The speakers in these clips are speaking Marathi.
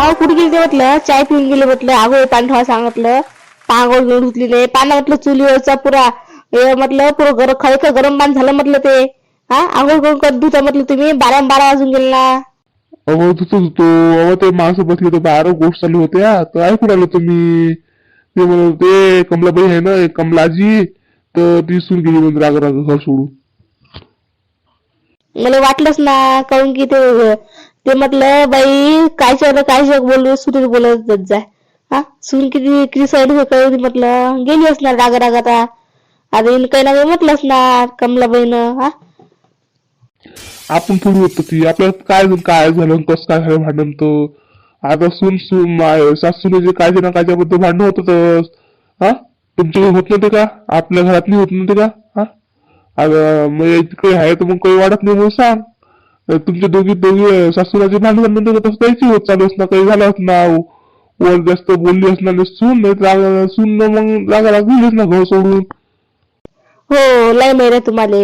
नाव कुठे गेली म्हटलं? चाय पिऊन गेले म्हटलं. आगोळ पाणी ठेवा सांगितलं. पांगोळ घेऊन धुतली नाही. पाणी म्हटलं चुलीवरचा पुरा म्हटलं पुरं गरम खळक गरम पाणी झालं म्हटलं ते. हा? आंघोळ करून कधी धुता म्हटलं तुम्ही? बारा बारा वाजून गेले ना. अहो तुझं होतो अहो ते माणसं बसले तर बाहेर गोष्ट चालू होत्या. तर ऐकून आलो तुम्ही. ते म्हणत ते कमलाबाई आहे ना कमलाजी. तर ती सून गेली म्हणजे राग राग घर सोडून. मला वाटलंच ना काऊन की ते ते म्हटलं बाई काय ना काय बोलू सुनील बोलत जाय हा? सून किती किती साईड होती म्हटलं. गेली असणार रागा राग आता आता काही ना काही म्हटलं असणार कमलाबाईनं हा. आपण थोडी होतो ती आपल्याला काय झालं काय झालं कसं काय झालं भांडण तो? आता सून सुन मा- सासूने काय ना कायच्याबद्दल भांडण होत हा? तुमच्या होत नव्हते का? आपल्या घरात नाही होत नव्हते का? हा? आता मग तिकडे आहे तर मग काही वाटत नाही म्हणून सांग. तुमच्या दोघी दोघी सासूराचे भांडण झालं नंतर त्याची होत चालू असणार काही झालं असणार वर जास्त बोलली असणार नाही सून नाही राग सून मग रागा राग गेलीच ना घर सोडून. हो लय माहिती तुम्हाला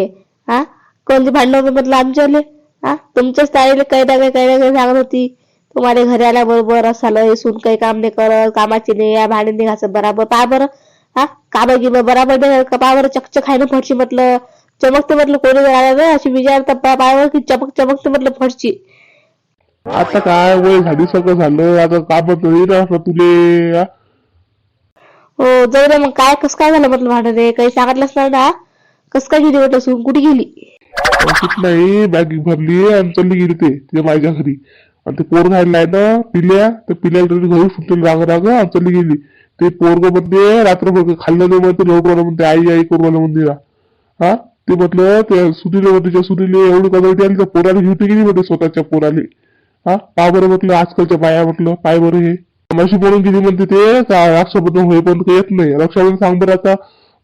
हा कोणती भांडण म्हटलं आमच्याले? हा तुमच्याच ताईला काही ना काही काही ना काही सांगत होती. तुम्हाला घरी आल्याबरोबर असं हे सून काही काम नाही करत कामाची नाही या भांडण नाही घासत बराबर पा बरं. हा काम गिम बराबर नाही का पा बरं चकचक खायनं फडची म्हटलं. चमकते म्हटलं कोणी ना अशी विचारता पायावर की चमक चमकते म्हटलं फडची आता काय वय झाली सगळं झालं आता काम येईल असं तुले हा? हो जाऊ दे मग काय कसं काय झालं म्हटलं भांडण काही सांगितलंच नाही ना? कसं काय गेली म्हटलं सून? कुठे गेली? औषध नाही बॅग भरली आणि चालली गेली ते तिच्या माझ्या घरी. आणि ते पोर खायला आहे ना पिल्या तर पिल्याला तरी घरी सुटून राग राग आणि चालली गेली. ते पोरग म्हणते रात्रभर खाल्लं नाही म्हणते लवकर म्हणते आई आई करू आलं म्हणते हा? ते म्हटलं त्या सुनील तिच्या सुनीले एवढी कदर आली त्या पोराला घेऊन गेली म्हणते स्वतःच्या पोराले हा? पा बरं म्हटलं आजकालच्या बाया म्हटलं पाय बरं हे. माशी बोलून किती म्हणते ते रक्षाबंधन होईपर्यंत येत नाही. रक्षाबंधन सांग बरं आता.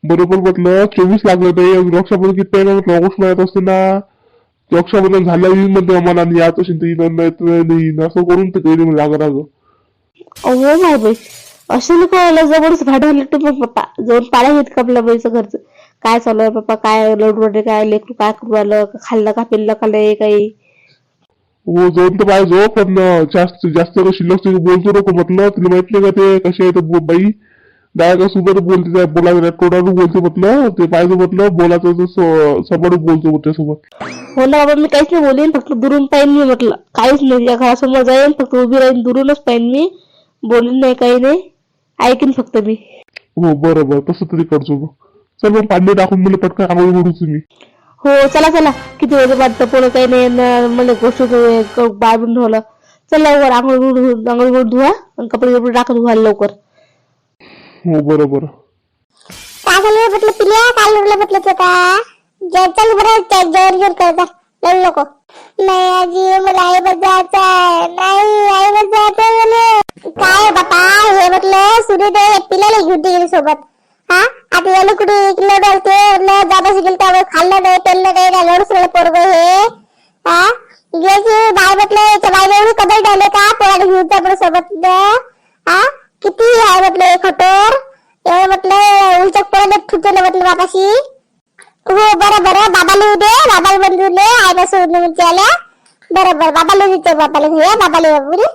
बरोबर म्हटलं चोवीस लागलं ते रक्षाबंधन किती आहे? म्हटलं ऑगस्ट महिन्यात असते ना. रक्षाबंधन झालं येईल म्हणते मला याच असेल तर येईन नाही येईन. असं करून ते गेली म्हणजे राग राग. अहो माय बाई असं लोक जबरदस्त भांडण लट्टू मग पप्पा जाऊन पाळा घेत का आपल्या बाईचं घरचं? काय चालू आहे पप्पा काय लडू वडे काय लेकरू काय करू आलं खाल्लं का पिल्लं का लय काही? हो जाऊन तर पाहिजे पण जास्त जास्त काही शिल्लक बोलतो नको म्हटलं. तुला माहीत नाही का ते कशी आहे ते बो- बाई? डायरेक्ट सोबत बोलते त्या बोलायला तोंडानं बोलते म्हटलं. ते पाहिजे म्हटलं बोलायचं तर स- सपाटच बोलतो म्हटलं त्यासोबत हो ना बाबा मी काहीच नाही बोलेन फक्त दुरून पाहिन मी म्हटलं. काहीच नाही या घरासमोर जाईन फक्त उभी राहीन दुरूनच पाहिन मी. बोलेन नाही काही नाही. ऐकीन फक्त मी. हो बरं बरं तसं तरी करतो. मग पाणी टाकून मला पटकन आंघोळ करू तुम्ही. हो चला चला. किती वाजे वाटतं पोरं काही नाही न- मला गोष्ट बाळून ठेवलं. चल लवकर आंघोळ बिंघोळ- आंघोळ बिंघोळ धुवा आणि कपडे कपडे टाका धुवायला लवकर. हो बरं बरं काय झालं म्हटलं पिल्या काय लढलं म्हटलं तू का? जे- चल बरं ते जेवण जेवण करता लढ नको. नाही आजी मला आई जायचं आहे. नाही आई जायचं मला काय बापा हे म्हटलं सुरू दे पिल्याला घेऊन गेली सोबत. आता याला कुठे लढवल ते न दादा शिकेल त्यावर खाल्लं नाही पेललं नाही ना लढू सगळं पोरग हे? हा? याची बाय म्हटलं याच्या बायला एवढी कदर ठेवले का? पोराला घेऊन जा बरं सोबत न? हा? किती आहे म्हटलं हे खटर एवढं म्हटलं उलचक म्हटलं बापाशी हो बरं बरं बाबाला येऊ दे बाबाला बंधू दे आईला सोडून म्हणजे आल्या बरं बरं बाबाला देते बाबाला घेऊया बाबाला बाबू रे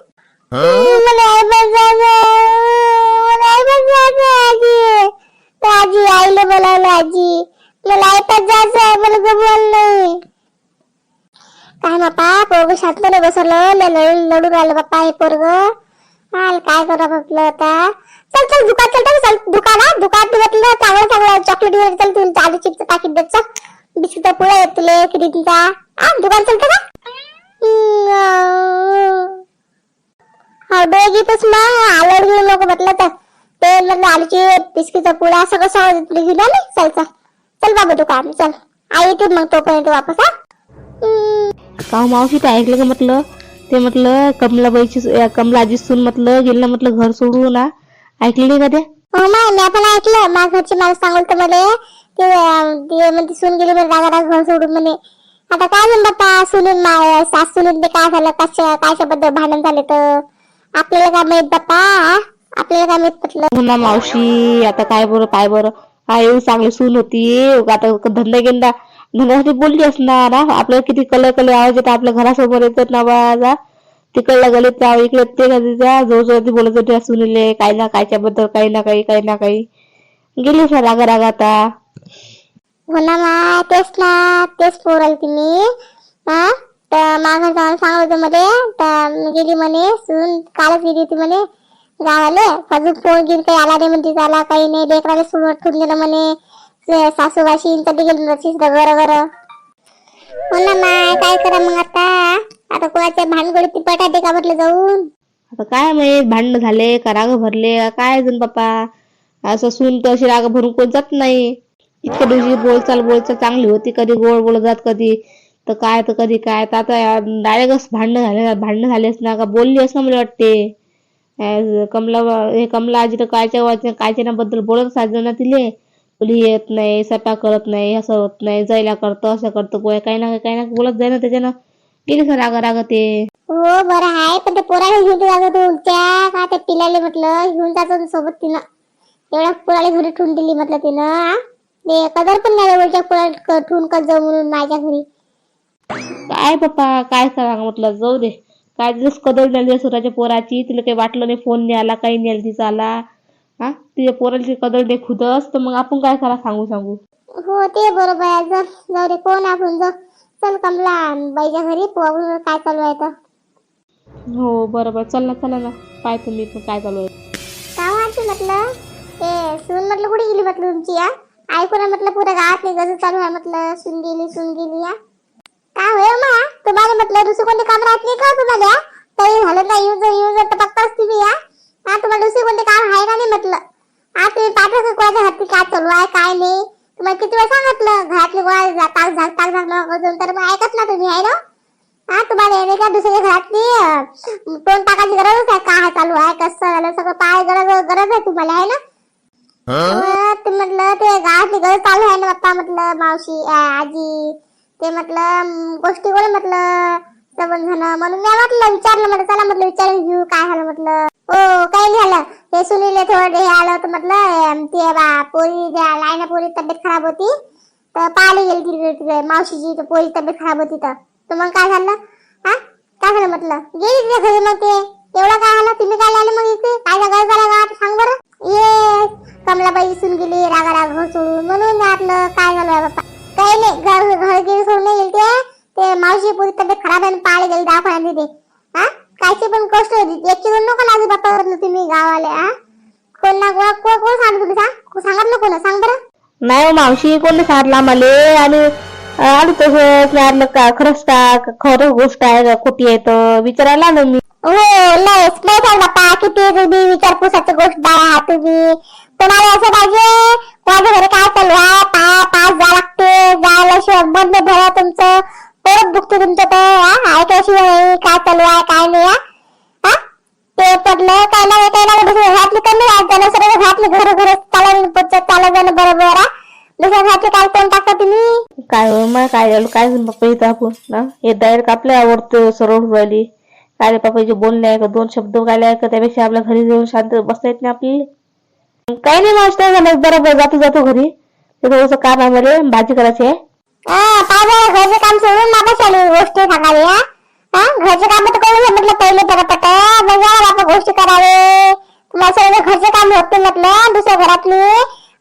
मला आई बसायचं मला आई बसायचं आजी आजी आईला बोलावलं आजी. मला येतात जायचं आहे मला जमवलं नाही काय बापा पोरग शांत नाही बसवलं लय लढ- लढून राहिलं बाप्पा हे पोरग. हाल काय करा म्हटलं आता? चल चल दुकान चल चल चल दुकानात दुकान म्हटलं चांगलं चांगलं चॉकलेट वगैरे चल तुला चालू चिपचं पाकिट देत चल. बिस्किटचा पुढे येत तुले तिचा हा दुकान चलतं का हा बेगीतच मग आलड घेऊ नको म्हटलं तर. ते म्हटलं आलूची बिस्किटचा पुडा सगळं सगळं तुला घेऊन आले. चल चल. चल बाबा दुकान चल. आई येते मग तोपर्यंत वापस हा. का मावशी ते ऐकलं का म्हटलं? ते म्हटलं कमलाबाईची कमलाजी सून म्हटलं गेलं ना म्हटलं घर सोडून ना ऐकलं का ते? हो माय मी पण ऐकलं. माझ्या घरची माणूस सांगल तर मला ते ते म्हणते सून गेली म्हणे रागा राग घर सोडून म्हणे. आता काय झालं बाप्पा सुनील माय सास ते काय झालं कशा कायच्या बद्दल भांडण झाले तर? आपल्याला काय माहीत बाप्पा? आपल्याला काय माहीत म्हटलं हो ना मावशी आता काय बरं काय बरं? हा एवढी चांगली सून होती. आता धंदा गेंदा धंद्यासाठी बोलली असणार हा? आपल्याला किती कलर कलर आवाज येतात आपल्या घरासमोर येतात ना हा? तिकडला गलीत त्या इकडे ते तिच्या जवळ ती बोलत होती सुनीले काही ना कायच्या बद्दल काही ना काही काही ना काही. गेली सर रागा रागा आता. हो ना मा तेच ना तेच पोरल हा तर मागं जाऊन सांगत होतं मध्ये तर गेली म्हणे सून कालच गेली होती म्हणे. गावाले? अजून फोन गिन काही आला नाही म्हणते झाला काही नाही. लेकराला सुरू ठेवून गेलं म्हणे सासूबाशी तरी गेली नशीच बरं बरं हो ना माय काय करा मग आता? आता कोणाच्या पिपाटा दे का म्हटलं जाऊन? आता काय माहीत भांडण झाले का राग भरले काय अजून बाप्पा? असं सून तर अशी राग भरून कोण जात नाही. इतक्या दिवशी बोलचाल बोलचाल चांगली होती कधी गोड बोलत जात कधी. तर काय तर कधी काय? तर आता डायरेक्टच भांडणं झाले भांडणं झालेच ना का बोलली असं मला वाटते. कमला हे कमला आजी तर कायच्या वाच्या कायच्या ना बद्दल बोलत साजलं ना तिले. बोली येत नाही स्वयंपाक करत नाही असं होत नाही जायला करतं असं करतं पोया काही ना काही ना बोलत जाय ना त्याच्यानं. गेली सर राग राग ते हो बरं आहे पण ते पोराला घेऊन जातो तुमच्या का ते पिल्याले म्हटलं घेऊन जातो सोबत तिनं. एवढ्या पोराला घरी ठेवून दिली म्हटलं तिनं? ते कदर पण नाही एवढ्या पोराला ठेवून कर जाऊ म्हणून माझ्या घरी. काय पप्पा काय सांगा म्हटलं जाऊ दे. काय दिवस कदर झाली स्वतःच्या पोराची तिला काही वाटलं नाही फोन नाही आला काही नाही आला तिचा आला. हा? तिच्या पोराची कदर नाही खुदच तर मग आपण काय करा सांगू सांगू? हो ते बरोबर आहे. जर जाऊ दे कोण आपण? जाऊ चल कमला बाईच्या घरी बघू काय चालू आहे तर हो बरोबर. चल ना चला ना पाय तुम्ही पण काय चालू आहे? काय वाटते म्हटलं? ते सून म्हटलं कुठे गेली म्हटलं तुमची या ऐकू ना म्हटलं पुऱ्या गावात गजर चालू आहे म्हटलं सून गेली सून गेली या काय होय मा तुम्हाला म्हटलं दुसरी कोणती काम राहत नाही का तुम्हाला? काही झालं नाही युज युज तर बघताच तुम्ही या हा. तुम्हाला दुसरी कोणते काम आहे का नाही? म्हटलं. हा तुम्ही पाठवा कोणाच्या हाती? काय चालू आहे काय नाही? तुम्हाला किती वेळ सांगितलं घरातले कोणा ताक झाक ताक झाक अजून तर मग ऐकत ना तुम्ही आहे ना? हा तुम्हाला येणे का दुसऱ्या घरातली तोंड टाकायची गरजच आहे काय चालू आहे कसं झालं सगळं पाय गरज गरज आहे तुम्हाला आहे ना? म्हटलं ते गावातली गरज चालू आहे ना बाप्पा म्हटलं मावशी आजी ते म्हटलं गोष्टी बोल म्हटलं सबन झालं म्हणून मी म्हटलं विचारलं म्हटलं चला म्हटलं विचारून घेऊ काय झालं म्हटलं. हो काही नाही झालं? हे सुनील थोडं हे आलं होतं म्हटलं ते बा पोरी लाईना पोरी तब्येत खराब होती तर पाहायला गेली तिकडे तिकडे मावशीची पोरी तब्येत खराब होती तर. तर मग काय झालं? हा? काय झालं म्हटलं? गेली तिच्या घरी मग ते. एवढं काय झालं? तुम्ही काय आले मग इथे? काय झालं? झालं का सांग बरं. ये कमलाबाई दिसून गेली रागा राग सोडून. म्हणून आपलं काय झालं बाप्पा काही नाही घर घर गेली सोडून गेली ते ते मावशी पोरी तब्येत खराब आहे पाहायला गेली दवाखान्यात तिथे. हा? कायची पण गोष्ट होती. याची दोन नको लाजू बाप्पा तुम्ही गावाले हा? कोण ना कोण कोण सांग तुम्ही सांग? सांगत ना कोण सांग बरं. नाही हो मावशी कोणी सांगितलं आम्हाला आणि आलो तसंच नाही का खरंच का खरं गोष्ट आहे का खोटी आहे तर विचारायला आलो मी. हो लयच. नाही बाप्पा किती तुम्ही विचारपूसाची गोष्ट आहे तुम्ही. तुम्हाला असं पाहिजे माझ्या घरी काय चालू आहे? पा पास जा लागते. जायला शिवाय बंद भरा तुमचं. परत दुखते तुमचं तर हा? ऐकायशिवाय काय चालू आहे काय नाही हा? हा? ते पडलं काय नाही काय नाही दुसऱ्या घरातली कमी आज जाणं सर्व घरातली घर घर चालत चालत जाणं बरोबर हा दुसऱ्या घरातली काय कोण टाकता तुम्ही? काय हो मग काय झालं? काय झालं? पप्पा इथं आपण ना हे डायरेक्ट आपल्या आवडतं सरळ राहिली काय रे पप्पाचे बोलणे आहे का? दोन शब्द काय आहे? का त्यापेक्षा आपल्या घरी जाऊन शांत बसता येत नाही आपली. काही नाही मास्टर झालं बरोबर जातो जातो घरी. ते थोडंसं काम आहे भाजी करायची आहे. बरं, घरचे काम सोडून मागा चालू गोष्टी हा? हा? घरचे काम तर करून म्हटलं पहिले पटापट. मग गोष्टी करावे. तुम्हाला सगळं घरचे काम होते म्हटलं दुसऱ्या घरातली.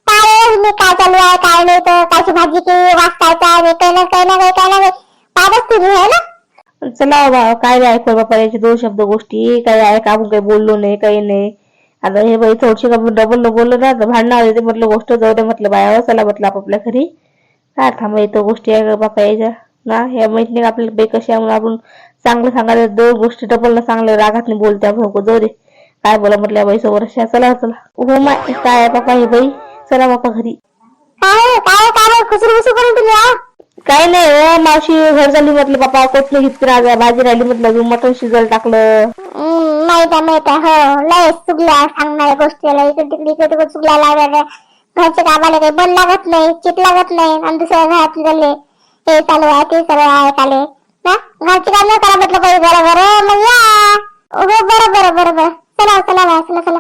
काय तुम्ही काय चालू आहे काय नाही तर कायची भाजी की ना ना ना काही पाहतच तुम्ही आहे ना? चला बा काय नाही ऐकू बापा याचे दोन शब्द गोष्टी काही आहे का? आपण काही बोललो नाही काही नाही. आता हे बाई थोडीशी का डबल न बोललो ना तर भांडणं आले ते म्हटलं गोष्ट जाऊ दे म्हटलं बाया हो, चला म्हटलं आपापल्या घरी. काय थांबा इथं गोष्टी आहे का बापा याच्या ना ह्या माहीत नाही का आपल्याला बाई कशी आहे? म्हणून आपण चांगलं सांगायला दोन गोष्टी डबल न चांगलं रागात नाही बोलते आपण जाऊ दे. काय बोला म्हटल्या बाई सोबत चला चला. हो माय काय आहे बापा हे बाई? चला बापा घरी. काय हो, काय हो, काय खुसरू खुसरू करून तुम्ही काही नाही हो मावशी घर झाली म्हटलं बापा कोथली हितकी राजा भाजी राहिली म्हटलं अजून मटण शिजायला टाकलं. हम्म, माहीत आहे माहीत आहे हो. लय चुकल्या सांगणाऱ्या गोष्टीला. इकडे तिकडे इकडे तिकडे चुकल्या लागल्या. घरच्या कामाला काही बन लागत नाही चित लागत नाही आणि दुसऱ्या घरात झाले हे चालू आहे ते चालू आहे चाले ना? काम नाही करा म्हटलं पाहिजे बरं बरं हो, मग या. हो बरं बरं बरं बरं चला चला चला चला.